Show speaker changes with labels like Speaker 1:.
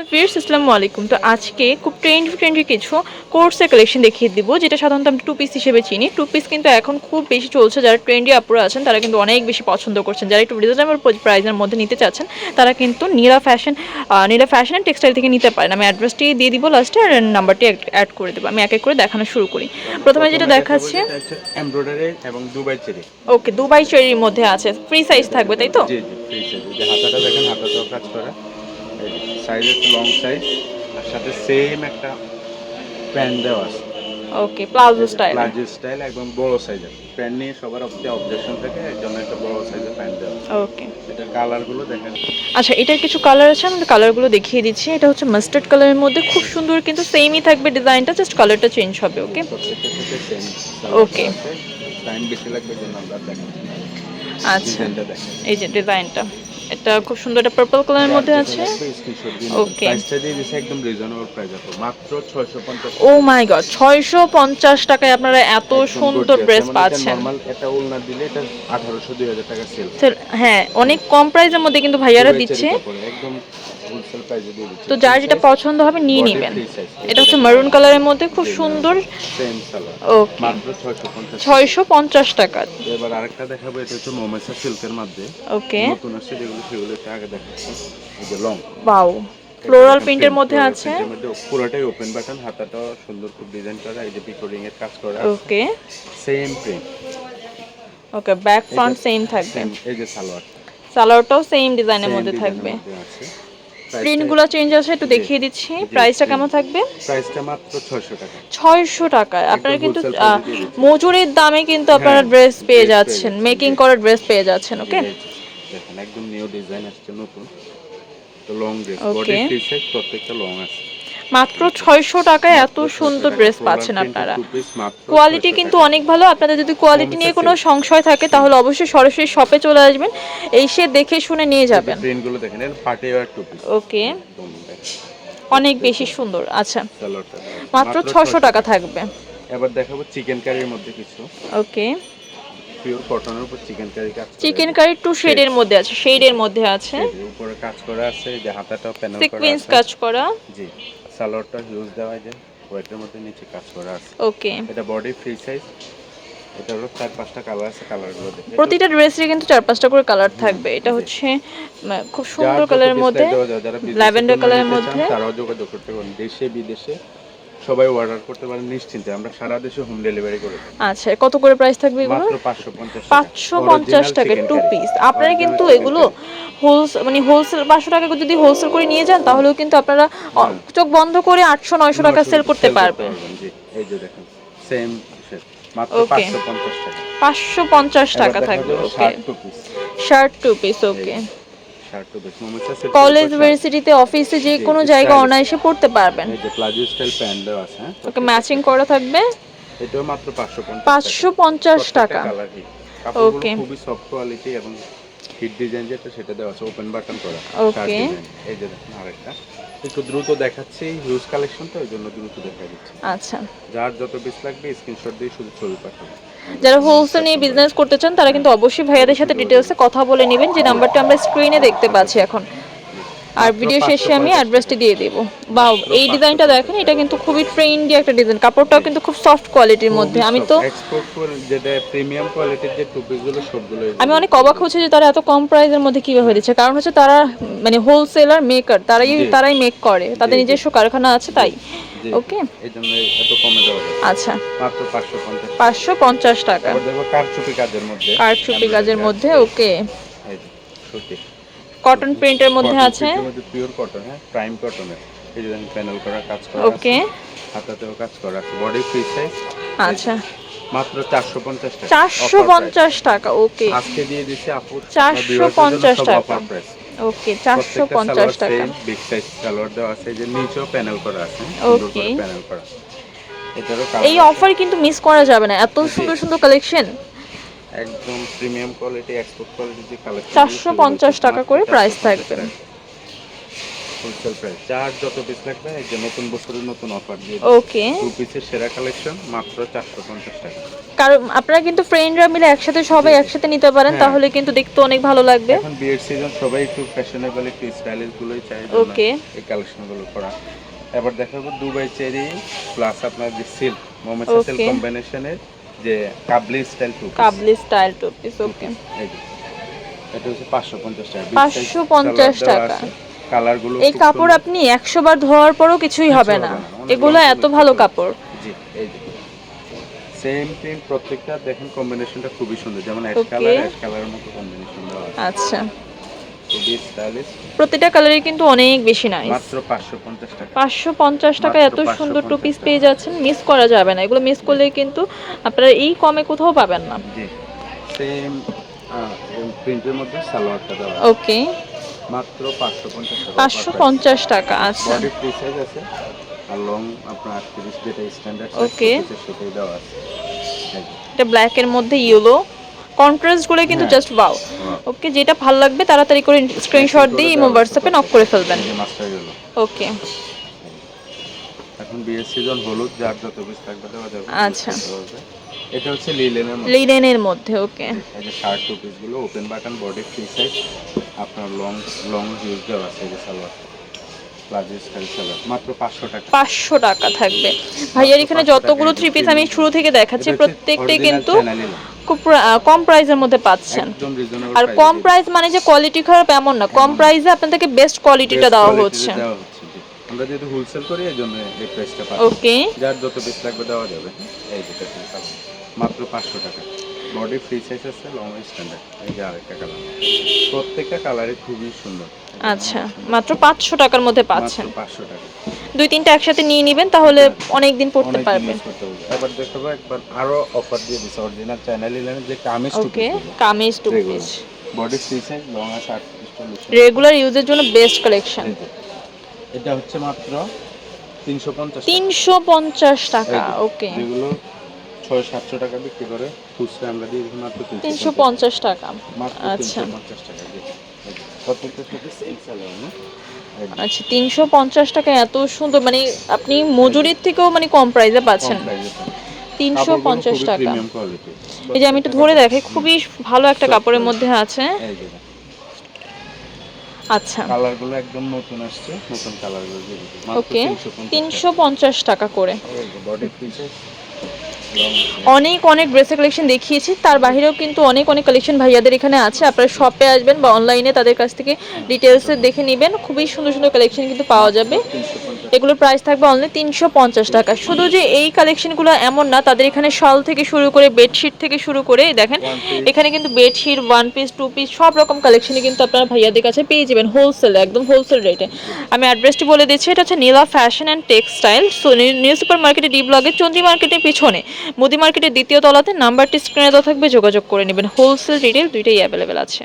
Speaker 1: Hello ফিরস আসসালামু আলাইকুম। তো আজকে খুব ট্রেন্ড ট্রেন্ডি কিছু কোর্সের কালেকশন দেখিয়ে দিব যেটা সাধারণত আমরা টু পিস হিসেবে চিনি। টু পিস কিন্তু এখন খুব বেশি চলছে যারা ট্রেন্ডি আপুরা আছেন তারা কিন্তু অনেক বেশি পছন্দ করছেন। যারা একটু রিজনেবল প্রাইসের মধ্যে নিতে চাচ্ছেন তারা কিন্তু Nila fashion Nila fashion and textile থেকে নিতে পারেন। আমি অ্যাড্রেসটি দিয়ে দিব লাস্টে আর নাম্বারটি অ্যাড করে দেবো। আমি এক এক করে দেখানো শুরু করি। প্রথমে যেটা দেখাচ্ছে
Speaker 2: এমব্রয়ডারি এবং দুবাই চেরি।
Speaker 1: ওকে দুবাই চেরির মধ্যে আছে। ফ্রি সাইজ থাকবে তাই তো?
Speaker 2: জি জি ফ্রি সাইজ হাতাটা দেখেন হাতাটাও কাজ করা। সাইজ একটু লং সাইজ আর সাথে সেম একটা প্যান্ট দেওয়া আছে।
Speaker 1: Okay palazzo style
Speaker 2: palazzo style একদম বড় সাইজের প্যান্ট নিয়ে সবার অব্দি অবজেকশন থাকে এর জন্য একটা বড় সাইজের প্যান্ট দেওয়া
Speaker 1: ওকে
Speaker 2: এটার কালারগুলো দেখেন।
Speaker 1: আচ্ছা এটার কিছু কালার আছে? আমি কালারগুলো দেখিয়ে দিচ্ছি। এটা হচ্ছে মাস্টার্ড কালারের মধ্যে খুব সুন্দর কিন্তু সেমই থাকবে ডিজাইনটা জাস্ট কালারটা চেঞ্জ হবে ওকে Okay.
Speaker 2: টাইম বেশি লাগবে জন্য আমরা দেখেন
Speaker 1: আচ্ছা এই যে ডিজাইনটা এটা খুব সুন্দর একটা পার্পল কালারের মধ্যে আছে। ওকে
Speaker 2: প্রাইসটা দিয়ে দিছে একদম রিজনেবল প্রাইস আছে মাত্র 650
Speaker 1: ও মাই গড ছয়শো পঞ্চাশ টাকায় আপনারা এত সুন্দর ড্রেস পাচ্ছেন।
Speaker 2: নরমাল এটা উলনা দিলে এটা 1800 2000 টাকা সেল
Speaker 1: হ্যাঁ অনেক কম প্রাইসের মধ্যে কিন্তু ভাইয়ারা দিচ্ছে।
Speaker 2: একদম
Speaker 1: তো যার যেটা পছন্দ হবে নিয়ে নেবেন। এটা হচ্ছে মারুন কালারের মধ্যে খুব সুন্দর। ওকে ছয়শো পঞ্চাশ। টাকা।
Speaker 2: এবার আরেকটা দেখাবো এটা হচ্ছে মোমেসা সিল্কের মধ্যে।
Speaker 1: ওকে
Speaker 2: নতুন আসছে যেগুলো সেগুলো একটু আগে দেখাচ্ছি। এই যে লং
Speaker 1: বাউ ফ্লোরাল প্রিন্টের মধ্যে আছে।
Speaker 2: পুরোটাই ওপেন বাটন হাতাটা সুন্দর খুব ডিজাইন করা এই যে এর কাজ করা।
Speaker 1: Okay
Speaker 2: same print
Speaker 1: okay back front same থাকবে।
Speaker 2: এই যে সালোয়ার।
Speaker 1: সালোয়ারটাও সেম ডিজাইনের মধ্যে থাকবে। প্রিন্টগুলো চেঞ্জ আছে একটু দেখিয়ে দিচ্ছি। প্রাইসটা কেমন থাকবে?
Speaker 2: প্রাইসটা মাত্র 600 টাকা।
Speaker 1: ছয়শো টাকায় আপনারা কিন্তু। মজুরির দামে কিন্তু আপনারা
Speaker 2: হ্যাঁ,
Speaker 1: ড্রেস পেয়ে যাচ্ছেন। মেকিং। করা ড্রেস পেয়ে যাচ্ছেন ওকে?
Speaker 2: দেখেন একদম নিউ ডিজাইন আসছে নতুন। তো long dress body free size প্রত্যেকটা লং আছে।
Speaker 1: মাত্র ছয়শো টাকায় এত সুন্দর ড্রেস পাচ্ছেন আপনারা। কোয়ালিটি কিন্তু অনেক ভালো। আপনাদের যদি কোয়ালিটি নিয়ে কোনো সংশয় থাকে তাহলে অবশ্যই সরাসরি শপে চলে আসবেন। এসে দেখে শুনে নিয়ে যাবেন। ওকে অনেক বেশি সুন্দর। আচ্ছা। মাত্র ছশো টাকা থাকবে।
Speaker 2: এবার দেখাবো চিকেন কারির মধ্যে কিছু।
Speaker 1: ওকে
Speaker 2: পিওর কটনের উপর চিকেন কারি। কাজ
Speaker 1: চিকেন কারি টু শেডের মধ্যে আছে। শেডের মধ্যে আছে।
Speaker 2: উপরে কাজ করা আছে। যে হাতাটা প্যানেল করা
Speaker 1: সিকোয়েন্স কাজ করা।
Speaker 2: জি। সালোয়ারটা হিউজ দেওয়া যায় ওয়েটের মধ্যে নিচে কাজ করা আছে।
Speaker 1: ওকে
Speaker 2: এটা বডি ফ্রি সাইজ এটা হলো চার পাঁচটা কালার আছে কালারগুলো দেখে।
Speaker 1: প্রতিটা ড্রেসের কিন্তু চার পাঁচটা করে কালার থাকবে। এটা হচ্ছে খুব সুন্দর কালারের মধ্যে ল্যাভেন্ডার কালারের মধ্যে।
Speaker 2: তারাও যোগাযোগ করতে পারেন দেশে বিদেশে। সবাই অর্ডার করতে পারেন নিশ্চিন্তে। আমরা সারা দেশে হোম ডেলিভারি করে দিই।
Speaker 1: আচ্ছা কত করে প্রাইস থাকবে এগুলো?
Speaker 2: মাত্র পাঁচশো পঞ্চাশ
Speaker 1: পাঁচশো পঞ্চাশ টাকা টু পিস আপনারা কিন্তু এগুলো হোলসেল মানে হোলসেল পাঁচশো টাকা যদি হোলসেল করে নিয়ে যান তাহলেও কিন্তু আপনারা চোখ বন্ধ করে আটশো নয়শো টাকা সেল করতে পারবেন।
Speaker 2: জি। এই যে দেখেন সেম মাত্র
Speaker 1: Okay.
Speaker 2: পাঁচশো পঞ্চাশ টাকা।
Speaker 1: পাঁচশো পঞ্চাশ টাকা থাকবে okay
Speaker 2: shirt two piece
Speaker 1: okay college ইউনিভার্সিটিতে অফিসে যে কোনো
Speaker 2: জি,
Speaker 1: জায়গায় অনায়াসে পড়তে পারবেন।
Speaker 2: এই যে প্লাজো স্টাইল প্যান্ট আছে হ্যাঁ?
Speaker 1: ওকে ম্যাচিং করা থাকবে?
Speaker 2: এটাও মাত্র পাঁচশো পঞ্চাশ
Speaker 1: পাঁচশো পঞ্চাশ টাকা। Okay.
Speaker 2: খুবই সফট কোয়ালিটি এবং হিট ডিজাইন যেটা সেটা দেওয়া আছে ওপেন বাটন করা। ওকে এই যে দেখুন আরেকটা। একটু দ্রুত দেখাচ্ছি হিউজ কালেকশন তো ওই জন্য দ্রুত দেখা দিচ্ছি।
Speaker 1: আচ্ছা।
Speaker 2: যার যত পিস লাগবে স্ক্রিনশট দিয়ে শুধু ছবি পাঠাবেন।
Speaker 1: যারা হোলসেল নিয়ে বিজনেস করতে চান, তারা কিন্তু অবশ্যই ভাইয়াদের সাথে ডিটেলসে কথা বলে নেবেন। যে নাম্বারটা আমরা স্ক্রিনে দেখতে পাচ্ছি এখন। আর ভিডিও শেষে আমি অ্যাড্রেসটি দিয়ে দেব। বা এই ডিজাইনটা দেখেন এটা কিন্তু খুবই ট্রেন্ডি একটা ডিজাইন কাপড়টাও কিন্তু খুব সফট কোয়ালিটির মধ্যে। আমি তো
Speaker 2: যেটা প্রিমিয়াম কোয়ালিটির যে সবগুলো
Speaker 1: আমি অনেক অবাক হচ্ছে যে তারা এত কম প্রাইসের মধ্যে কীভাবে দিচ্ছে কারণ হচ্ছে তারা মানে হোলসেলার মেকার তারাই তারাই মেক করে। তাদের। নিজস্ব কারখানা আছে তাই। ওকে
Speaker 2: এই জন্য এত কমে দেওয়া
Speaker 1: আচ্ছা।
Speaker 2: মাত্র পাঁচশো পঞ্চাশ।
Speaker 1: পাঁচশো পঞ্চাশ টাকা।
Speaker 2: এবার দেখব কারচুপি কাজের মধ্যে।
Speaker 1: কারচুপি কাজের মধ্যে ওকে
Speaker 2: এই যে, সুতি।
Speaker 1: কটন প্রিন্টের মধ্যে আছে?
Speaker 2: পিওর কটন হ্যাঁ প্রাইম কটনের এই যে প্যানেল করা কাজ করা
Speaker 1: ওকে
Speaker 2: হাতাতেও কাজ করা আছে। বডি ফ্রি সাইজ
Speaker 1: আচ্ছা।
Speaker 2: মাত্র চারশো পঞ্চাশ টাকা।
Speaker 1: চারশো
Speaker 2: Offer price।
Speaker 1: পঞ্চাশ টাকা ওকে
Speaker 2: আজকে দিয়ে দিচ্ছি আপু
Speaker 1: 450 টাকা। ওকে চারশো পঞ্চাশ টাকা।
Speaker 2: বিগ সাইজ সালোয়ার দেওয়া আছে। যে নিচেও প্যানেল করা আছে
Speaker 1: ওকে
Speaker 2: প্যানেল করা।
Speaker 1: এই অফার কিন্তু মিস করা যাবে না। এত সুন্দর সুন্দর কালেকশন
Speaker 2: একদম প্রিমিয়াম কোয়ালিটি এক্সপোর্ট কোয়ালিটি যে কালেকশন
Speaker 1: চারশো পঞ্চাশ টাকা করে প্রাইস থাকবে।
Speaker 2: হোলসেল প্রাইস যার যত পিস লাগবে এই যে নতুন বছরের নতুন অফার দিয়ে
Speaker 1: ওকে
Speaker 2: টু পিসের সেরা কালেকশন মাত্র চারশো পঞ্চাশ টাকা।
Speaker 1: কারণ আপনারা কিন্তু ফ্রেন্ডরা মিলে একসাথে সবাই একসাথে নিতে পারেন
Speaker 2: হ্যাঁ।
Speaker 1: তাহলে কিন্তু দেখতে অনেক ভালো লাগবে।
Speaker 2: এখন বিয়ের সিজন সবাই একটু ফ্যাশনেবল একটু স্টাইলিশ গুলোই চাই
Speaker 1: ওকে
Speaker 2: এই কালেকশনগুলো করা। এবার দেখাবো দুবাই চেরি প্লাস আপনার যে সিল্ক মোহাম্মদ সিল্ক কম্বিনেশনের যে Kabuli style two
Speaker 1: Kabuli style two piece okay
Speaker 2: এটা হচ্ছে পাঁচশো পঞ্চাশ টাকা।
Speaker 1: 550 টাকা।
Speaker 2: কালারগুলো
Speaker 1: এই কাপড় আপনি একশো বার ধোয়ার পরও কিছুই হবে না। এগুলো এত ভালো কাপড়।
Speaker 2: জি এই যে। সেম প্রিন্ট প্রত্যেকটা দেখেন কম্বিনেশনটা খুবই সুন্দর। যেমন অ্যাশ. কালার অ্যাশ কালারের মতো কম্বিনেশন দেওয়া আছে।
Speaker 1: আচ্ছা। প্রতিটা কালারই কিন্তু অনেক বেশি নাই
Speaker 2: মাত্র পাঁচশো পঞ্চাশ টাকা।
Speaker 1: পাঁচশো পঞ্চাশ টাকা এত সুন্দর টু পিস পেয়ে যাচ্ছেন মিস করা যাবে না। এগুলো মিস করলে কিন্তু আপনারা এই কমে কোথাও পাবেন না।
Speaker 2: জি। সেম প্রিন্টের মধ্যে সালোয়ারটা দেওয়া
Speaker 1: ওকে
Speaker 2: মাত্র পাঁচশো পঞ্চাশ টাকা
Speaker 1: পাঁচশো পঞ্চাশ টাকা আচ্ছা।
Speaker 2: বডি ফ্রি সাইজ আছে আর লং আপনার আটত্রিশ যেটা স্ট্যান্ডার্ড
Speaker 1: Okay.
Speaker 2: সেটাই দেওয়া আছে।
Speaker 1: এটা ব্ল্যাক এর মধ্যে ইয়েলো কন্ট্রাস্টগুলো কিন্তু। জাস্ট ওয়াও ওকে যেটা ভালো লাগবে তাড়াতাড়ি করে স্ক্রিনশট দিয়ে ইমো হোয়াটসঅ্যাপে নক করে ফেলবেন। ওকে
Speaker 2: এখন বিয়ের সিজন হলুদ যার যত পিস থাকবে
Speaker 1: আচ্ছা।
Speaker 2: এটা হচ্ছে লিলেনের মধ্যে।
Speaker 1: লিনেনের মধ্যে ওকে
Speaker 2: এই যে শার্ট টু পিসগুলো open button body free size আপনার লং লং ইউজ দেওয়া আছে এই যে সালোয়ার। পাঁচশো টাকা।
Speaker 1: থাকবে। ভাইয়ার এখানে যতগুলো থ্রি পিস আমি শুরু থেকে দেখাচ্ছি প্রত্যেকটাই কিন্তু কম প্রাইসের মধ্যে পাচ্ছেন। আর কম প্রাইস মানে যে কোয়ালিটি খারাপ এমন না। কম প্রাইসে আপনাদেরকে বেস্ট কোয়ালিটিটা দেওয়া হচ্ছে।
Speaker 2: আমরা যেহেতু হোলসেল করি এই জন্য এই প্রাইসটা পাই
Speaker 1: ওকে
Speaker 2: যার যত লাগবে দেওয়া যাবে। এই যেটা মাত্র পাঁচশো টাকা। বডি ফ্রি সাইজ আছে লং স্ট্যান্ডার্ড এই যে আরেকটা কালার প্রত্যেকটা কালারই খুবই সুন্দর।
Speaker 1: আচ্ছা মাত্র পাঁচশো টাকার মধ্যে পাচ্ছেন।
Speaker 2: মাত্র পাঁচশো টাকা।
Speaker 1: দুই তিনটা একসাথে নিয়ে নেবেন তাহলে অনেক দিন পড়তে পারবেন।
Speaker 2: এবার দেখাবো একবার আরও অফার দিয়ে দিচ্ছে অরিজিনাল চ্যানেল লিলেনের যে kameez
Speaker 1: okay kameez two piece
Speaker 2: body free size long আটত্রিশ চল্লিশ
Speaker 1: রেগুলার ইউজের জন্য বেস্ট কালেকশন
Speaker 2: এটা হচ্ছে মাত্র তিনশো পঞ্চাশ
Speaker 1: তিনশো পঞ্চাশ টাকা ওকে
Speaker 2: যেগুলো ছয় সাতশো টাকা বিক্রি করে খুচরা আমরা দিয়ে মাত্র
Speaker 1: তিনশো পঞ্চাশ টাকা। আচ্ছা।
Speaker 2: তিনশো পঞ্চাশ টাকা দিয়ে দিই। এই যে, প্রত্যেকটার সেল সালোয়ার না?
Speaker 1: আচ্ছা তিনশো পঞ্চাশ টাকা এত সুন্দর মানে আপনি মজুরির থেকেও মানে কম প্রাইসে পাচ্ছেন। তিনশো পঞ্চাশ টাকা। এই যে আমি একটু ধরে দেখাই খুবই ভালো একটা কাপড়ের মধ্যে আছে। আচ্ছা।
Speaker 2: কালারগুলো একদম নতুন আসছে নতুন কালারগুলো
Speaker 1: ওকে তিনশো পঞ্চাশ টাকা। করে।
Speaker 2: বডি
Speaker 1: অনেক অনেক ড্রেসের কালেকশন দেখিয়েছি। তার বাইরেও কিন্তু অনেক অনেক কালেকশন ভাইয়াদের এখানে আছে। আপনারা শপে আসবেন বা অনলাইনে তাদের কাছ থেকে ডিটেলসে দেখে নেবেন। খুবই সুন্দর সুন্দর কালেকশন কিন্তু পাওয়া যাবে। এগুলোর প্রাইস থাকবে অনলি তিনশো পঞ্চাশ টাকা। শুধু যে এই কালেকশনগুলো এমন না তাদের এখানে শাল থেকে শুরু করে বেডশিট থেকে শুরু করে দেখেন এখানে কিন্তু bedsheet one piece two piece সব রকম কালেকশনই কিন্তু আপনারা ভাইয়াদের কাছে পেয়ে যাবেন হোলসেলে একদম হোলসেল রেটে আমি অ্যাড্রেসটি বলে দিচ্ছি এটা হচ্ছে Nila fashion and textile so new super মার্কেটে ডি ব্লগে চন্দ্রী মার্কেটের পিছনে। মুদি মার্কেটের দ্বিতীয় তলাতে নাম্বারটি স্ক্রিনে দেওয়া থাকবে, যোগাযোগ করে নেবেন। হোলসেল রিটেল দুইটাই অ্যাভেলেবেল আছে।